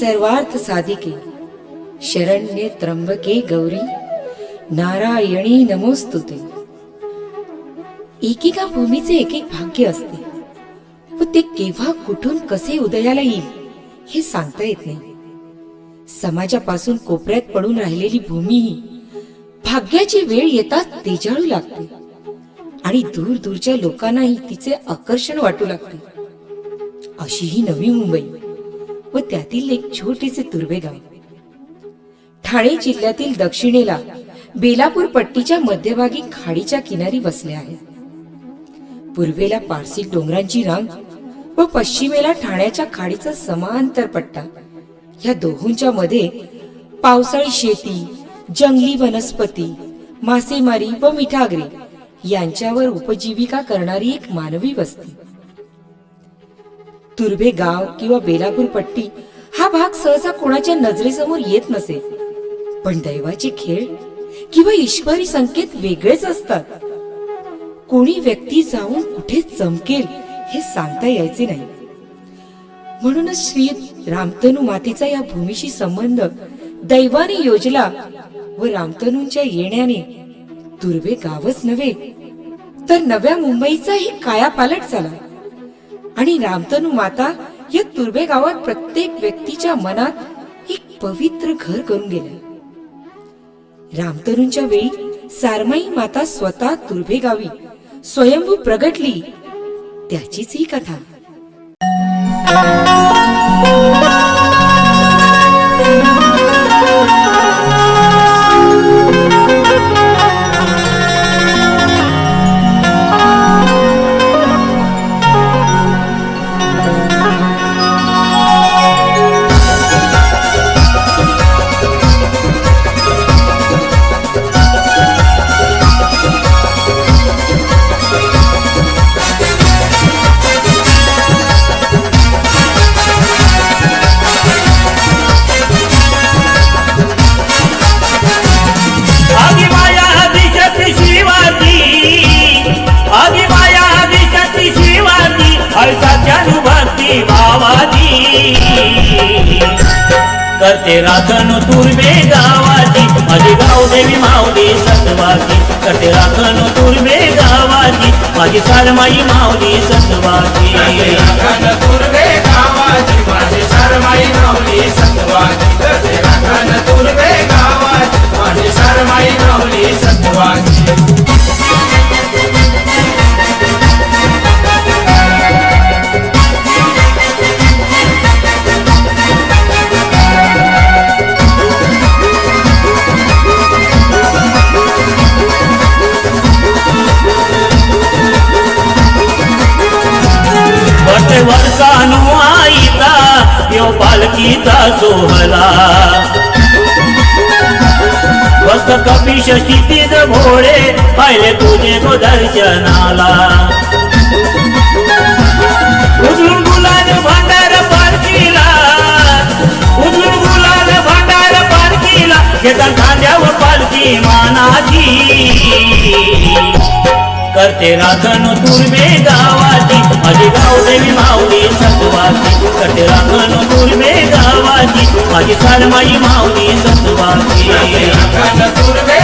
सर्वार्थ साधिके. शरण्ये त्र्यंबके गौरी नारायणी नमोस्तुते. एकेका भूमीचे एक एक भाग्य असते. व ते केव्हा कुठून कसे उदयाला येईल हे सांगता येत नाही. समाजापासून कोपऱ्यात पडून राहिलेली भूमी ही भाग्याची वेळ येताच तेजाळू लागते. आणि दूर दूरच्या लोकांनाही तिचे आकर्षण वाटू लागते. अशी ही नवी मुंबई. व त्यातील एक छोटेसे तुर्वे गाव. ठाणे जिल्ह्यातील दक्षिणेला बेलापूर पट्टीच्या मध्यभागी खाडीच्या किनारी वसले आहे. पूर्वेला पारसी डोंगरांची रांग व पश्चिमेला ठाण्याच्या खाडीचा समांतर पट्टा. या दोहोंच्या मध्ये पावसाळी शेती जंगली वनस्पती मासेमारी व मिठागरी यांच्यावर उपजीविका करणारी एक मानवी वस्ती. तुर्भे गाव किंवा बेलापूर पट्टी हा भाग सहसा कोणाच्या नजरेसमोर येत नसे. पण दैवाचे खेळ किंवा ईश्वरी संकेत वेगळेच असतात. कोणी व्यक्ती जाऊन कुठे चमकेल हे सांगता यायचे नाही. म्हणूनच श्री रामतनू मातेचा या भूमीशी संबंध दैवाने योजला व रामतनूंच्या येण्याने तुर्भे गावच नव्हे तर नव्या मुंबईचाही कायापालट झाला. आणि रामतनू माता या तुर्भे गावात प्रत्येक व्यक्तीच्या मनात एक पवित्र घर करून गेलं. रामतनूंच्या वेळी सारमाई माता स्वतः तुर्भे गावी स्वयंभू प्रगटली. त्याचीच ही कथा. ते राखण तुर्बे गावाची. माझी गावदेवी माऊली सतवाची कटे राखण तुर्बे गावाची. माझी सरमाई माऊली सतवाची राखण तुर्भे गावाची. माझे शरमाई माऊली सत्वाची करते राखण तुर्भे गावाची. माझे शरमाई पाहिले गो दर्शनाला. उजळून गुलाल भांडार उजळून गुलाल भांडार घेता खांद्यावर पालखी मानाची. करते राखण दुर्मे गावाची. माझी गावदेवी माऊली सत्वाची. करते राखण दुर्मे गावाची माझी सरमाई माऊली सत्वाची. राखण तुर्भे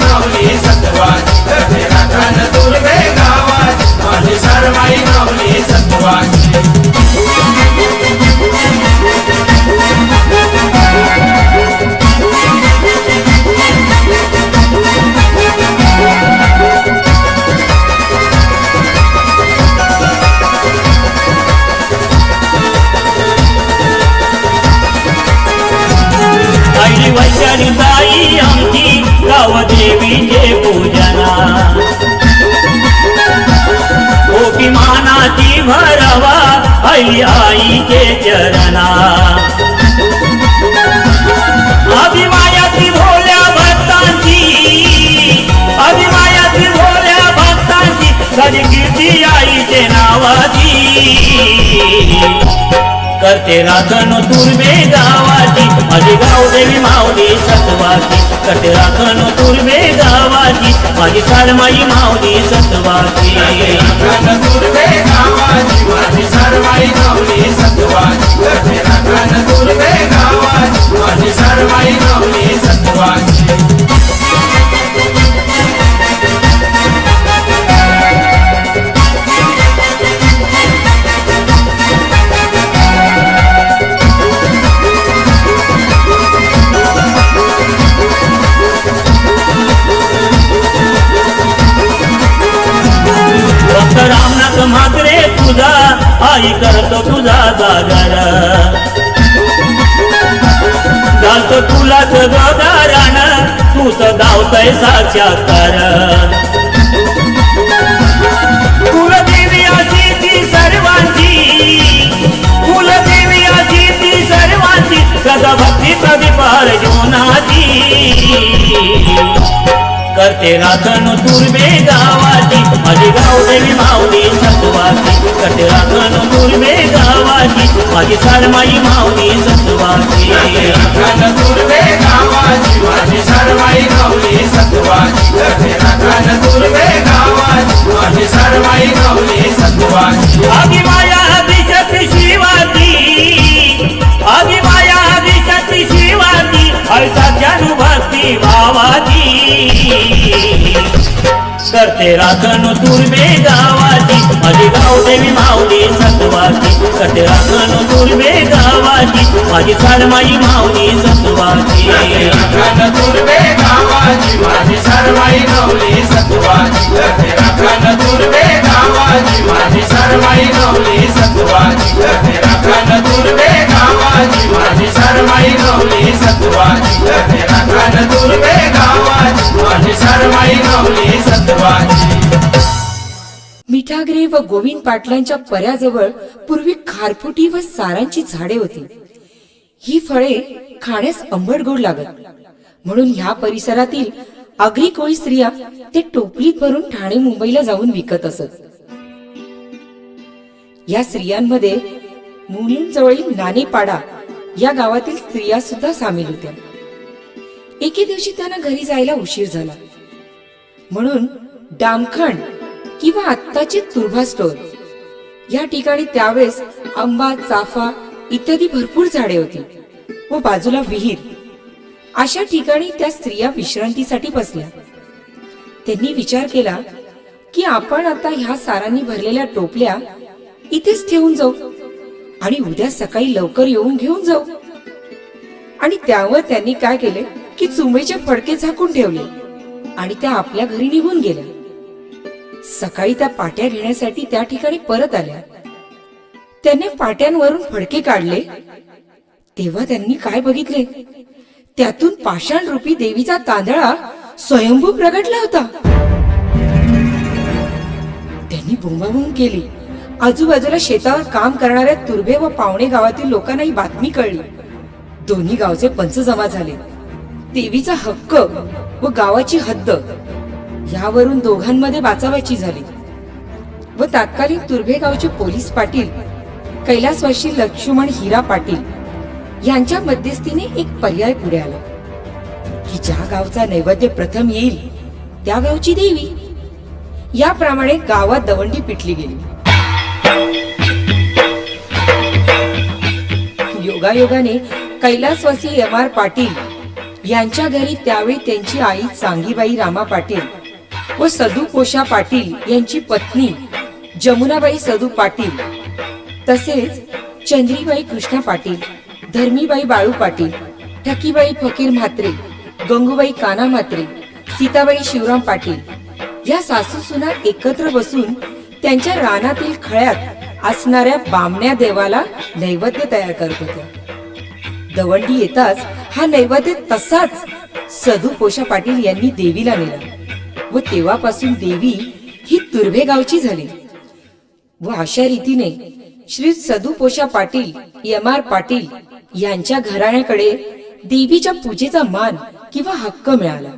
माऊली सत्वाची. करते गावाची माऊली सत्वाची. करते राखण तुर्बे गावाची. माझी गावदेवी माऊली सत्वाची. करते राखण तुर्बे गावाची. माझी सारमाई माऊली सत्वाची. राखण तुर्भे माऊली सत्वाची. माझी सरमाई माऊली सत्वाची. तुझा जागर घालतो तुलाच गगाराण गावतय साक्षात्कार. कुलदेवी अशी ती सर्वांची कुलदेवी अशी ती सर्वांची सदा भक्ती प्रदीपार जीवनाची करते राखण तुर्बे गावाची माझी गावदेवी माऊली सत्वाची करते राखण माझी सरमाई माऊली सत्वाची राखण दुर्वे गावाची माझी सरमाई माऊली सत्वाची. राखण दुर्वे गावाची माझी सरमाई माऊली सत्वाची आगी माया दिशत शिवाजी शिवाजी ऐसा भक्ती भावाची. करते राखण दुर्मे गावाची. माझी गावदेवी माऊली सत्वाची करते राखण दुर्मे गावाची. माझी सरमाई माऊली सत्वाची राखण दुर्मे गावाची. माझी सरमाई माऊली सत्वाची करते राखण दुर्मे गावाची. माझी सरमाई माऊली सत्वाची करते राखण दुर्मे गावाची. माझी सरमाई सत्वाची करते राखण दुर्वे गावाची माझी सरमाई माऊली सत्वाची मिठागरे व गोविंद पाटलांच्या पर्याजवळ पूर्वी खारफुटी व सारांची झाडे होती. ही फळे खाण्यास आंबट गोड लागत. म्हणून ह्या परिसरातील आगरी कोळी स्त्रिया ते टोपलीत भरून ठाणे मुंबईला जाऊन विकत असत. या स्त्रियांमध्ये मुलींजवळील नाणेपाडा या गावातील स्त्रिया सुद्धा सामील होत्या. एके दिवशी त्यांना घरी जायला उशीर झाला. म्हणून डामखंड किंवा आत्ताचे तुर्भा स्टोर या ठिकाणी त्यावेळेस आंबा चाफा इत्यादी भरपूर झाडे होती व बाजूला विहीर. अशा ठिकाणी त्या स्त्रिया विश्रांतीसाठी बसल्या. त्यांनी विचार केला की आपण आता ह्या सारांनी भरलेल्या टोपल्या इथेच ठेवून जाऊ. आणि उद्या सकाळी लवकर येऊन घेऊन जाऊ. आणि त्यावर त्यांनी काय केले? की चुंबेचे फडके झाकून ठेवले आणि त्या आपल्या घरी निघून गेल्या. सकाळी त्या पाट्या घेण्यासाठी त्या ठिकाणी परत आल्या. त्याने पाट्यांवरून फडके काढले. तेव्हा त्यांनी काय बघितले? त्यातून पाषाण रूपी देवीचा तांदळा स्वयंभू प्रगटला होता. त्यांनी बुंबाबुंब केली. आजूबाजूला शेतावर काम करणाऱ्या तुर्भे व पावणे गावातील लोकांना ही बातमी कळली. दोन्ही गावचे पंच जमा झाले. देवीचा हक्क व गावाची हद्द यावरून दोघांमध्ये बाचावायची झाली. व तात्कालीन तुर्भे गावचे पोलीस पाटील कैलासवाशी लक्ष्मण हिरा पाटील यांच्या मध्यस्थीने एक पर्याय पुढे आला. की ज्या गावचा नैवेद्य प्रथम येईल त्या गावची देवी. याप्रमाणे गावात दवंडी पिटली गेली. योगायोगाने कैलासवासी एम आर पाटील यांच्या घरी त्यावेळी त्यांची आई चांगीबाई रामा पाटील व सदू कोशा पाटील यांची पत्नी जमुनाबाई सदू पाटील तसेच चंद्रीबाई कृष्णा पाटील धर्मीबाई बाळू पाटील ठकीबाई फकीर म्हात्रे गंगूबाई काना म्हात्रे सीताबाई शिवराम पाटील या सासू सुना एकत्र बसून त्यांच्या रानातील खळ्यात असणाऱ्या बामण्या देवाला नैवेद्य तयार करत होते. दवंडी येताच हा नैवेद्य तसाच सधू पोषा पाटील यांनी देवीला नेला व तेव्हापासून देवी ही तुर्भे गावची झाली व अशा रीतीने श्री सधू पोषा पाटील एम आर पाटील यांच्या घराण्याकडे देवीच्या पूजेचा मान किंवा हक्क मिळाला.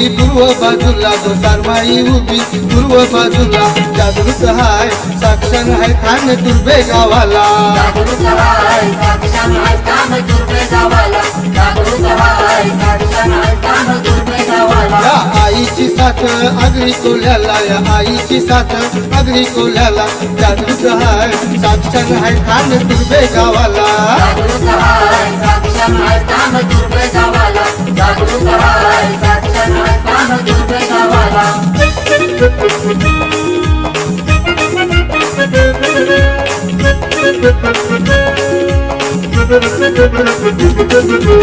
उभी पूर्व बाजूला गो सरमाई उभी पूर्व बाजूला जागृत हाय साक्षर हाय खान दुर्बे गावाला. जागृत हाय साक्षर हाय काम दुर्बे गावाला. जागृत हाय साक्षर हाय काम दुर्बे गावाला. या आईची साथ आगरी कोल्याला या आईची साथ आगरी कोल्याला. जागृत हाय साक्षर हाय खान दुर्बे गावाला. जागृत हाय साक्षर हाय काम दुर्बे गावाला. जागृत हाय दुर्बे गावाला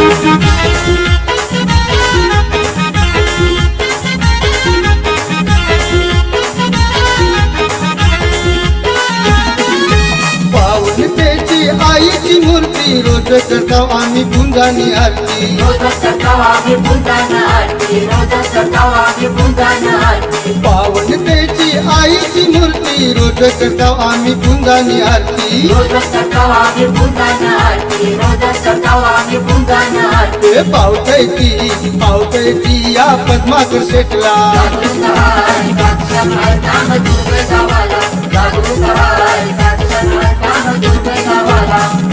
मूर्ती रोज करता आम्ही पुंजानी आरती. रोज करताव आम्ही पूजन आरती. रोज करताव आम्ही पूजन आरती. पावन पेची आईची मूर्ती. रोज करता आम्ही पुंजानी आरती. रोज करताव आम्ही पूजन आरती. रोज करताव आम्ही पूजन आरती. ते पावतय ती पावतय ती या पद्माकर शेटला जागृत हाय साक्षर हाय काम दुर्बे गावाला. जागृत हाय साक्षर हाय काम दुर्बे गावाला.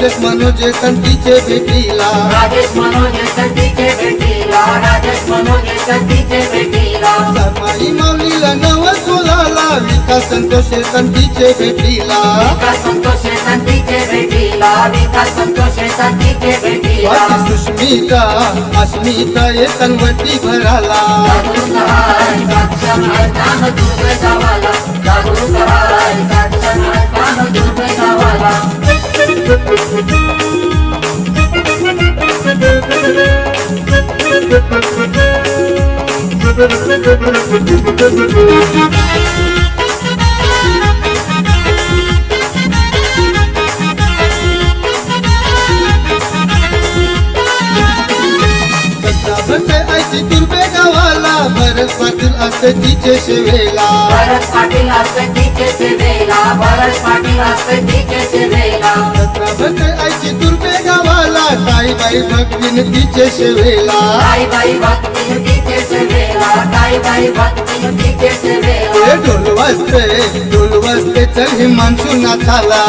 राजेश मनोज कंठीचे भेटीला राजेश मनोज संतीचे भेटीला राजेश मनोज संतीचे भेटीला सरमाई माऊलीला नव बोलाला विकास संतोष कंठीचे भेटीला विकास संतोष संतीचे भेटीला विकास संतोष संतीचे भेटीला सुष्मिता अस्मिता येतनवटी भराला. जागृत भरते पाटील असते तिचे सेवेला भरत पाटील असते तिचे सेवेला भरत पाटील असते तिचे सेवेला भरते आईची दुर्बे गावाला भक्तीन ताई बाई भक्ती तिचे सेवेला ताई बाई भक्ती तिचे सेवेला ढोल वाजते ढोल वाजते चल हे मान्सून नाचाला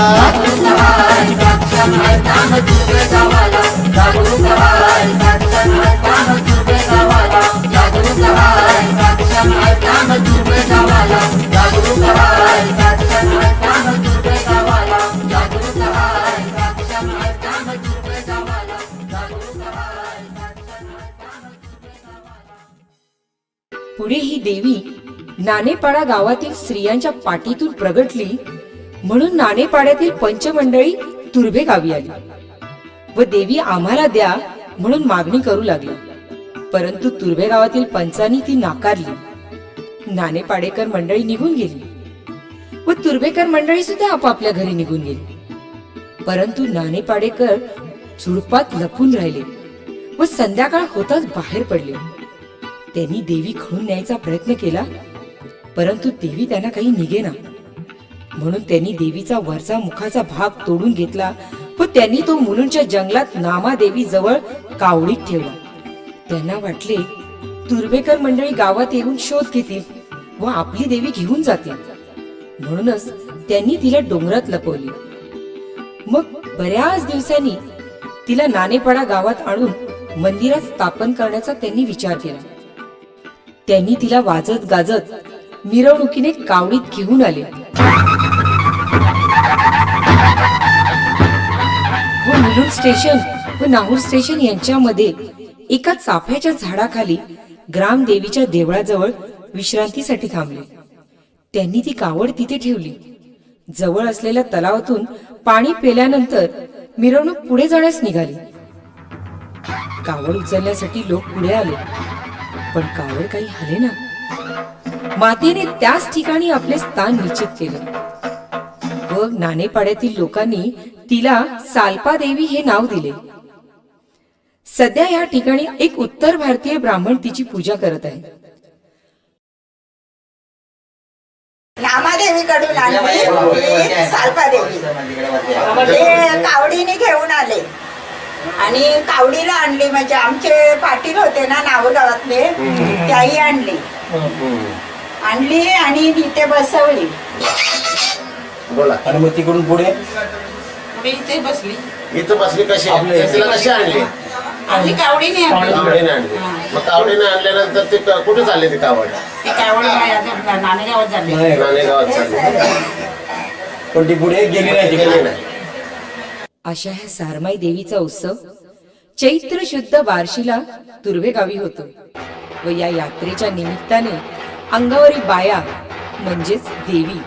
जागृत एवढी ही देवी नाणेपाडा गावातील स्त्रियांच्या पाठीतून प्रगटली म्हणून नाणेपाड्यातील पंचमंडळी तुर्भे गावी आली व देवी आम्हाला द्या म्हणून मागणी करू लागली. परंतु तुर्भे गावातील पंचांनी ती नाकारली. नाणेपाडेकर मंडळी निघून गेली व तुर्भेकर मंडळी सुद्धा आपापल्या घरी निघून गेली. परंतु नाणेपाडेकर झुडपात लपून राहिले व संध्याकाळ होताच बाहेर पडले. त्यांनी देवी खळून न्यायचा प्रयत्न केला परंतु देवी त्यांना काही निघेना. म्हणून त्यांनी देवीचा वरचा मुखाचा भाग तोडून घेतला व त्यांनी तो मुलुंडच्या जंगलात नामादेवी जवळ कावडीत ठेवला. त्यांना वाटले तुर्भेकर मंडळी गावात येऊन शोध घेतील व आपली देवी घेऊन जातील. म्हणूनच त्यांनी तिला डोंगरात लपवली. मग बऱ्याच दिवसांनी तिला नानेपाडा गावात आणून मंदिरात स्थापन करण्याचा त्यांनी विचार केला. त्यांनी तिला वाजत गाजत मिरवणुकीने कावडीत घेऊन आले. व मुलुंड स्टेशन व नाहूर स्टेशन यांच्यामध्ये एका चाफ्याच्या झाडाखाली ग्रामदेवीच्या देवळाजवळ विश्रांतीसाठी थांबले. त्यांनी ती कावड तिथे ठेवली. जवळ असलेल्या तलावातून पाणी पेल्यानंतर मिरवणूक पुढे जाण्यास निघाली. कावड उचलण्यासाठी लोक पुढे आले. पण कावड काही हले ना. मातेने त्याच ठिकाणी आपले स्थान निश्चित केले. व नाणेपाड्यातील लोकांनी तिला सालपा देवी हे नाव दिले. सध्या या ठिकाणी एक उत्तर भारतीय ब्राह्मण तिची पूजा करत आहे. नामादेवीकडून आणली सालपादेवी ते कावडीने घेऊन आले. आणि कावडीला आणली म्हणजे आमचे पाटील होते ना नावगावातले त्याही आणली. आणली आणि इथे बसवली. बोला. आणि मग तिकडून पुढे? मी इथे बसली. इथं बसली कशी? तिला कशी आणली? आणली. कावडीने आणली. कावडीने आणली. मग कावडीने आणल्यानंतर ते क- कुठे चालले ते कावड? ती कावडी नाणेगावात झाली. नाही नाणेगावात चालले. पण ती पुढे गेली नाही गेली नाही. अशा ह्या सारमाई देवीचा उत्सव चैत्र शुद्ध बार्शीला तुर्भे गावी होतो व या यात्रेच्या निमित्ताने अंगावरी बाया म्हणजेच देवी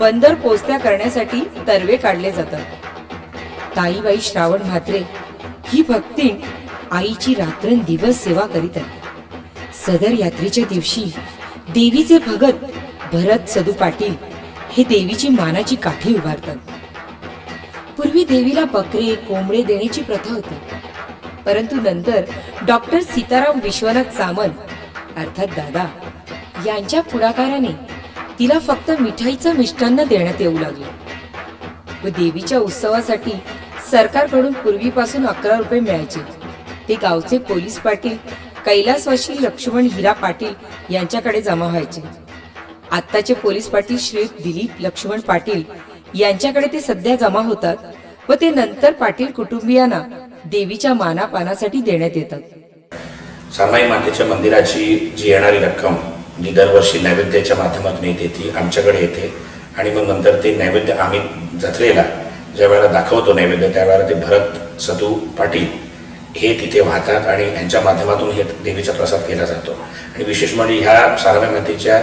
बंदर पोचत्या करण्यासाठी तरवे काढले जातात. ताईबाई श्रावण म्हात्रे ही भक्ती आईची रात्रंदिवस सेवा करीत आहे सदर यात्रेच्या दिवशी देवीचे भगत भरत सदू पाटील हे देवीची मानाची काठी उभारतात. पूर्वी देवीला बकरे कोंबडे देण्याची प्रथा होती. परंतु नंतर डॉक्टर सीताराम विश्वनाथ सामंत अर्थात दादा यांच्या पुढाकाराने तिला फक्त मिठाईचं मिष्टान्न देण्यात येऊ लागलं. व देवीच्या उत्सवासाठी सरकारकडून पूर्वीपासून अकरा रुपये मिळायचे. ते गावचे पोलीस पाटील कैलासवासी लक्ष्मण हिरा पाटील यांच्याकडे जमा व्हायचे. आत्ताचे पोलीस पाटील श्री दिलीप लक्ष्मण पाटील यांच्याकडे ते सध्या जमा होतात व ते नंतर पाटील कुटुंबियांना देवीच्या मानापानासाठी देण्यात येतात. सामाई मातेच्या मंदिराची जी येणारी रक्कम जी दरवर्षी नैवेद्याच्या माध्यमातून येते ती आमच्याकडे येते. आणि मग नंतर ते नैवेद्य आम्ही जत्रेला ज्या वेळेला दाखवतो नैवेद्य त्यावेळेला ते भरत सदू पाटील हे तिथे वाहतात आणि यांच्या माध्यमातून हे देवीचा प्रसाद केला जातो. आणि विशेष म्हणजे ह्या सारमाई मातेच्या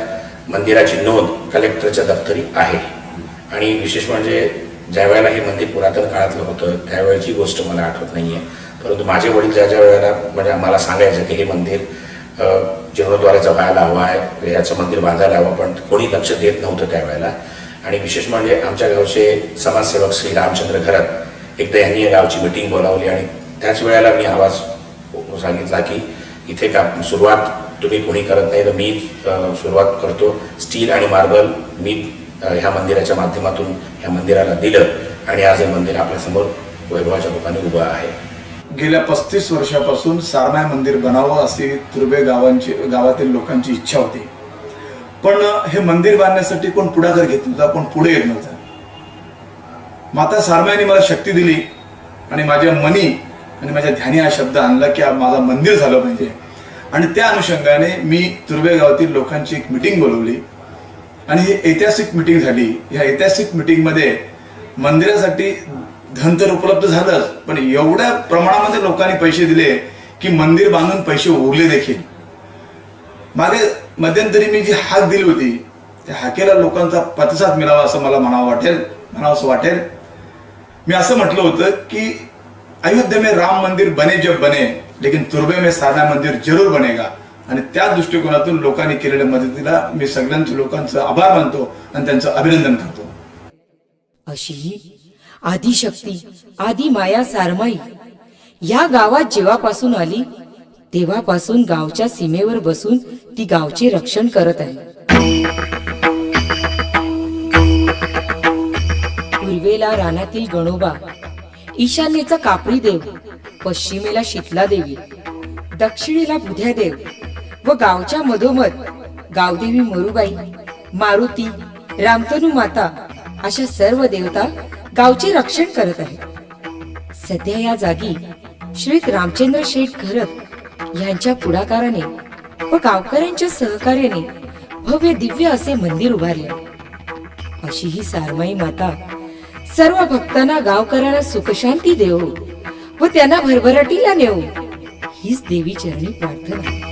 मंदिराची नोंद कलेक्टरच्या दफ्तरी आहे. आणि विशेष म्हणजे ज्या वेळेला हे मंदिर पुरातन काळातलं होतं त्यावेळेची गोष्ट मला आठवत नाही आहे परंतु माझे वडील ज्या ज्या वेळेला म्हणजे मला सांगायचं की हे मंदिर जीर्णोद्वाराचा व्हायला हवं आहे याचं मंदिर बांधायला हवं पण कोणी लक्ष देत नव्हतं त्यावेळेला आणि विशेष म्हणजे आमच्या गावचे समाजसेवक श्री रामचंद्र घरत एकदा यांनी या गावची मिटिंग बोलावली आणि त्याच वेळेला मी आवाज सांगितला की इथे का सुरुवात तुम्ही कोणी करत नाही तर मी सुरुवात करतो. स्टील आणि मार्बल मी ह्या मंदिराच्या माध्यमातून ह्या मंदिराला दिलं आणि आज हे मंदिर आपल्यासमोर वैभवाच्या रूपाने उभं आहे. गेल्या पस्तीस वर्षापासून सारनाय मंदिर बनावं अशी तुर्बे गावांची गावातील लोकांची इच्छा होती. पण हे मंदिर बांधण्यासाठी कोण पुढाकार घेत नव्हता कोण पुढे येत नव्हता. माता सारमाईने मला शक्ती दिली आणि माझ्या मनी आणि माझ्या ध्यानी हा शब्द आणला की माझा माझं मंदिर झालं पाहिजे. आणि त्या अनुषंगाने मी तुर्बे गावातील लोकांची एक मिटिंग बोलवली. आणि ऐतिहासिक मिटिंग झाली. या ऐतिहासिक मिटिंगमध्ये मंदिरासाठी धन तर उपलब्ध झालंच पण एवढ्या प्रमाणामध्ये लोकांनी पैसे दिले की मंदिर बांधून पैसे उरले देखील. मागे मध्यंतरी मी जी हाक दिली होती त्या हाकेला लोकांचा प्रतिसाद मिळावा असं मला म्हणावं वाटेल म्हणावं असं वाटेल. मी असं म्हटलं होतं की अयोध्या में राम मंदिर बने जब बने लेकिन तुर्बे में साधा मंदिर जरूर बनेगा. आणि त्या दृष्टिकोनातून लोकांनी केलेल्या मदतीला मी सगळ्यांच्या लोकांचं आभार मानतो आणि त्यांचं अभिनंदन करतो. अशी आदिशक्ती आधी माया सारमाई या गावात जेव्हापासून आली तेव्हापासून गावच्या सीमेवर बसून ती गावचे रक्षण करत आहे. पूर्वेला रानातील गणोबा ईशान्येचा कापरी देव पश्चिमेला शीतला देवी दक्षिणेला बुध्या देव व गावच्या मधोमध. गावदेवी मरुबाई मारुती रामतनू माता अशा सर्व देवता गावचे रक्षण करत आहेत. सध्या या जागी श्री रामचंद्र शेठ घरत यांच्या पुढाकाराने व गावकऱ्यांच्या सहकार्याने भव्य दिव्य असे मंदिर उभारले अशी ही सारमाई माता सर्व भक्तांना गावकऱ्यांना सुखशांती देऊ व त्यांना भरभराटीला नेऊ हीच देवी चरणी प्रार्थना